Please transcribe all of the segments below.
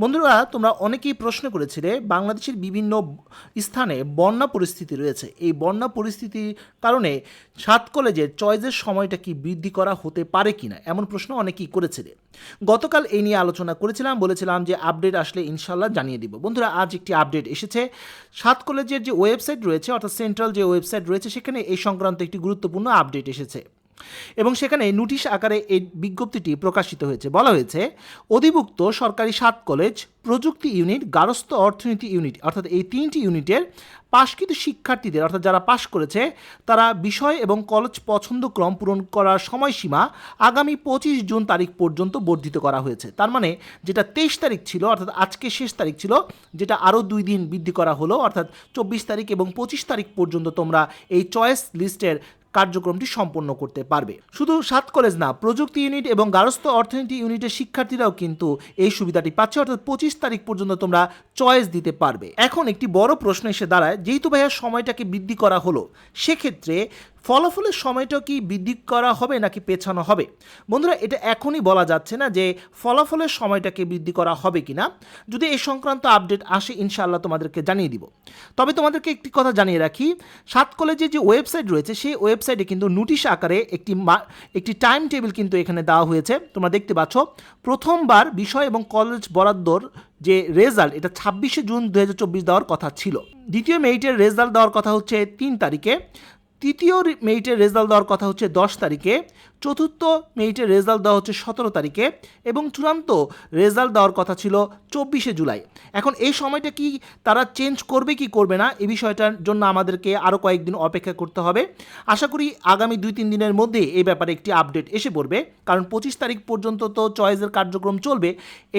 বন্ধুরা, তোমরা অনেকেই প্রশ্ন করেছিলে, বাংলাদেশের বিভিন্ন স্থানে বন্যা পরিস্থিতি রয়েছে। এই বন্যা পরিস্থিতির কারণে সাত কলেজের চয়েসের সময়টা কি বৃদ্ধি করা হতে পারে কিনা, এমন প্রশ্ন অনেকেই করেছিলে। গতকাল এই নিয়ে আলোচনা করেছিলাম, বলেছিলাম যে আপডেট আসলে ইনশাল্লাহ জানিয়ে দিব। বন্ধুরা, আজ একটি আপডেট এসেছে। সাত কলেজের যে ওয়েবসাইট রয়েছে, অর্থাৎ সেন্ট্রাল যে ওয়েবসাইট রয়েছে, সেখানে এই সংক্রান্ত একটি গুরুত্বপূর্ণ আপডেট এসেছে। এবং সেখানে নোটিশ আকারে এই বিজ্ঞপ্তিটি প্রকাশিত হয়েছে। বলা হয়েছে, অধিভুক্ত সরকারি সাত কলেজ, প্রযুক্তি ইউনিট, গারস্থ অর্থনীতি ইউনিট, অর্থাৎ এই তিনটি ইউনিটের পাশকৃত শিক্ষার্থীদের, অর্থাৎ যারা পাশ করেছে, তারা বিষয় এবং কলেজ পছন্দ ক্রম পূরণ করার সময়সীমা আগামী পঁচিশ জুন তারিখ পর্যন্ত বর্ধিত করা হয়েছে। তার মানে যেটা তেইশ তারিখ ছিল, অর্থাৎ আজকে শেষ তারিখ ছিল, যেটা আরও দুই দিন বৃদ্ধি করা হলো, অর্থাৎ চব্বিশ তারিখ এবং পঁচিশ তারিখ পর্যন্ত তোমরা এই চয়েস লিস্টের কার্যক্রমটি সম্পন্ন করতে পারবে। শুধু সাত কলেজ না, প্রযুক্তি ইউনিট এবং গারস্থ অর্থনীতি ইউনিটের শিক্ষার্থীরাও কিন্তু এই সুবিধাটি পাচ্ছে, অর্থাৎ পঁচিশ তারিখ পর্যন্ত তোমরা চয়েস দিতে পারবে। এখন একটি বড় প্রশ্ন এসে দাঁড়ায়, যেহেতু ভাইয়া সময়টাকে বৃদ্ধি করা হলো, সেক্ষেত্রে ফলাফলের সময়টা কি বৃদ্ধি করা হবে নাকি পেছানো হবে? বন্ধুরা, এটা এখনই বলা যাচ্ছে না যে ফলাফলের সময়টাকে বৃদ্ধি করা হবে কিনা। যদি এই সংক্রান্ত আপডেট আসে, ইনশাআল্লাহ তোমাদেরকে জানিয়ে দিব। তবে তোমাদেরকে একটি কথা জানিয়ে রাখি, সাত কলেজের যে ওয়েবসাইট রয়েছে, সেই ওয়েবসাইটে কিন্তু নোটিশ আকারে একটি একটি টাইম টেবিল কিন্তু এখানে দেওয়া হয়েছে। তোমরা দেখতে পাচ্ছ, প্রথমবার বিষয় এবং কলেজ বরাদ্দর যে রেজাল্ট, এটা ছাব্বিশে জুন দু হাজার চব্বিশ দেওয়ার কথা ছিল। দ্বিতীয় মেরিটের রেজাল্ট দেওয়ার কথা হচ্ছে তিন তারিখে। তৃতীয় মেরিটের রেজাল্ট দেওয়ার কথা হচ্ছে দশ তারিখে। চতুর্থ মেরিটের রেজাল্ট দেওয়া হচ্ছে সতেরো তারিখে এবং চূড়ান্ত রেজাল্ট দেওয়ার কথা ছিল চব্বিশে জুলাই। এখন এই সময়টা কি তারা চেঞ্জ করবে, কি করবে না এই বিষয়টার জন্য আমাদেরকে আরও কয়েকদিন অপেক্ষা করতে হবে। আশা করি আগামী দুই তিন দিনের মধ্যে এই ব্যাপারে একটি আপডেট এসে পড়বে। কারণ পঁচিশ তারিখ পর্যন্ত তো চয়েসের কার্যক্রম চলবে।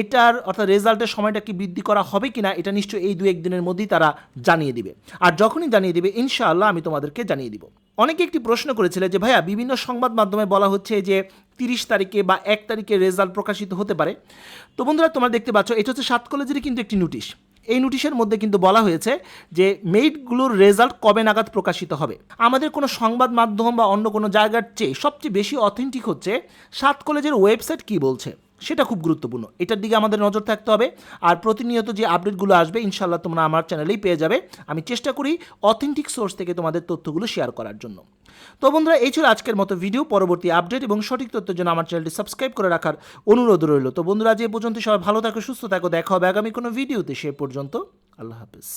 এটার অর্থাৎ রেজাল্টের সময়টা কি বৃদ্ধি করা হবে কি না এটা নিশ্চয়ই এই দু একদিনের মধ্যেই তারা জানিয়ে দিবে। আর যখনই জানিয়ে দিবে, ইনশাআল্লাহ আমি তোমাদেরকে জানিয়ে দিব। অনেকে একটি প্রশ্ন করেছিল যে, ভাইয়া, বিভিন্ন সংবাদ মাধ্যমে বলা হচ্ছে যে, তিরিশ তারিখে বা এক তারিখে রেজাল্ট প্রকাশিত হতে পারে। তো বন্ধুরা, তোমরা দেখতে পাচ্ছ, এটা হচ্ছে সাত কলেজেরই কিন্তু একটি নোটিশ। এই নোটিশের মধ্যে কিন্তু বলা হয়েছে যে, মেরিটগুলোর রেজাল্ট কবে নাগাদ প্রকাশিত হবে। আমাদের কোনো সংবাদ মাধ্যম বা অন্য কোনো জায়গার চেয়ে সবচেয়ে বেশি অথেন্টিক হচ্ছে সাত কলেজের ওয়েবসাইট কি বলছে। সেটা খুব গুরুত্বপূর্ণ। এটার দিকে আমাদের নজর থাকতে হবে। আর প্রতিনিয়ত যে আপডেটগুলো আসবে ইনশাল্লাহ তোমরা আমার চ্যানেলেই পেয়ে যাবে। আমি চেষ্টা করি অথেন্টিক সোর্স থেকে তোমাদের তথ্যগুলো শেয়ার করার জন্য। তো বন্ধুরা, এই ছিল আজকের মতো ভিডিও পরবর্তী আপডেট এবং সঠিক তথ্যের জন্য আমার চ্যানেলটি সাবস্ক্রাইব করে রাখার অনুরোধ রইল। তো বন্ধুরা যে পর্যন্ত সবাই ভালো থাকো, সুস্থ থাকো। দেখা হবে আগামী কোনো ভিডিওতে সে পর্যন্ত আল্লাহ হাফিজ।